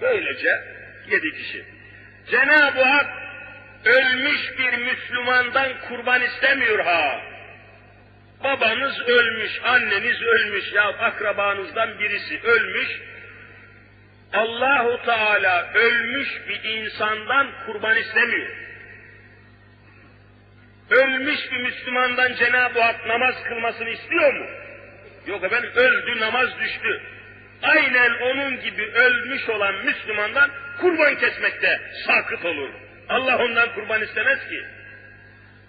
Böylece yedi kişi. Cenab-ı Hak ölmüş bir Müslümandan kurban istemiyor ha. Babanız ölmüş, anneniz ölmüş ya akrabanızdan birisi ölmüş. Allahu Teala ölmüş bir insandan kurban istemiyor. Ölmüş bir Müslümandan Cenab-ı Hak namaz kılmasını istiyor mu? Yok efendim öldü namaz düştü. Aynen onun gibi ölmüş olan Müslümandan kurban kesmekte sakıt olur. Allah ondan kurban istemez ki.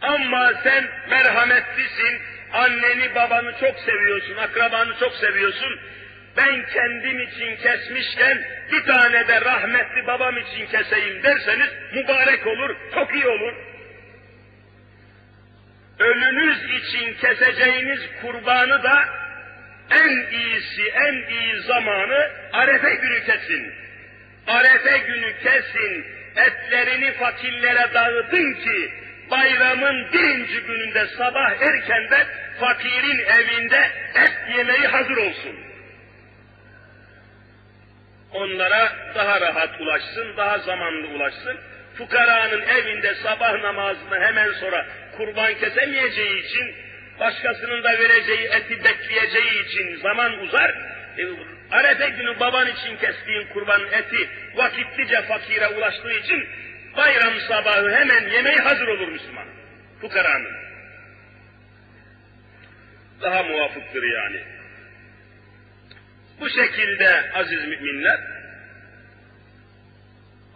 Ama sen merhametlisin, anneni babanı çok seviyorsun, akrabanı çok seviyorsun. Ben kendim için kesmişken bir tane de rahmetli babam için keseyim derseniz mübarek olur, çok iyi olur. Ölünüz için keseceğiniz kurbanı da en iyisi, en iyi zamanı Arefe günü kesin. Arefe günü kesin, etlerini fakirlere dağıtın ki bayramın birinci gününde sabah erkenden fakirin evinde et yemeği hazır olsun. Onlara daha rahat ulaşsın, daha zamanlı ulaşsın. Fukaranın evinde sabah namazını hemen sonra kurban kesemeyeceği için, başkasının da vereceği eti bekleyeceği için zaman uzar. E, Arefe günü baban için kestiğin kurbanın eti vakitlice fakire ulaştığı için bayram sabahı hemen yemeği hazır olur Müslüman. Fukaranın. Daha muvafıktır yani. Bu şekilde aziz müminler,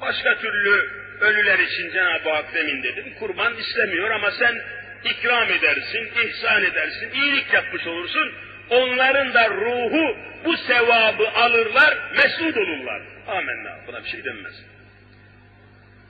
başka türlü ölüler için Cenab-ı Hak demin dedim, kurban istemiyor ama sen ikram edersin, ihsan edersin, iyilik yapmış olursun. Onların da ruhu bu sevabı alırlar, mesut olurlar. Amenna. Buna bir şey denmez.